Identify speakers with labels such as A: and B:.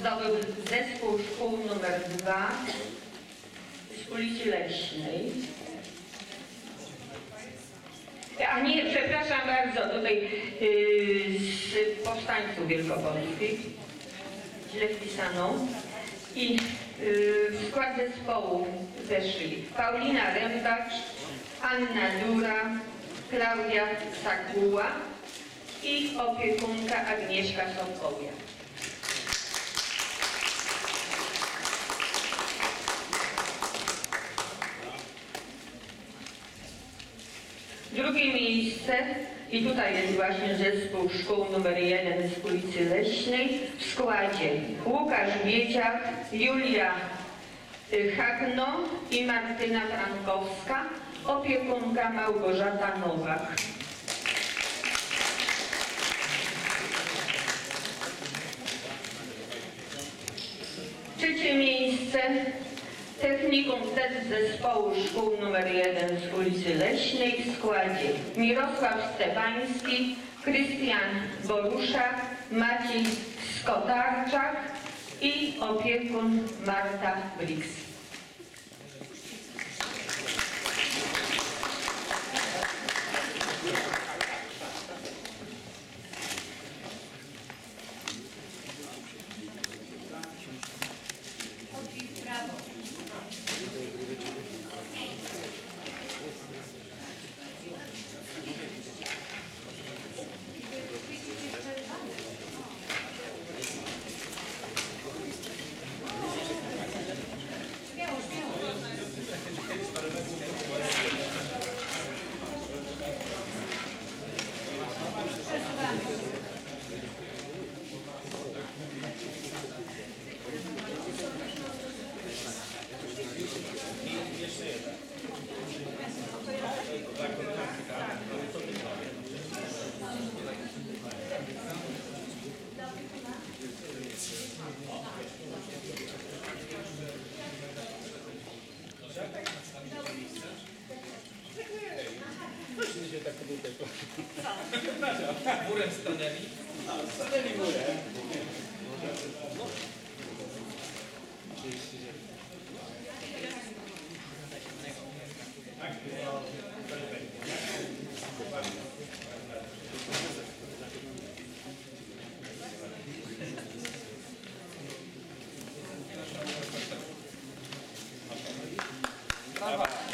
A: zdobył zespół szkół numer 2 z ulicy Leśnej. A nie, przepraszam bardzo, tutaj yy, z powstańców wielkopolskich, źle wpisano. I yy, w skład zespołu weszli Paulina Rębacz, Anna Dura, Klaudia Sakuła i opiekunka Agnieszka Sokołia. Drugie miejsce i tutaj jest właśnie zespół szkół numer 1 z ulicy Leśnej w składzie Łukasz Wiedziak, Julia y, Hagno i Martyna Frankowska, opiekunka Małgorzata Nowak. Trzecie miejsce Technikum Z zespołu szkół nr 1 z ulicy Leśnej w składzie Mirosław Stefański, Krystian Boruszak, Maciej Skotarczak i opiekun Marta tak kobietę. Przepraszam.
B: Murem stanęli.
C: Stanęli murem. Brawa.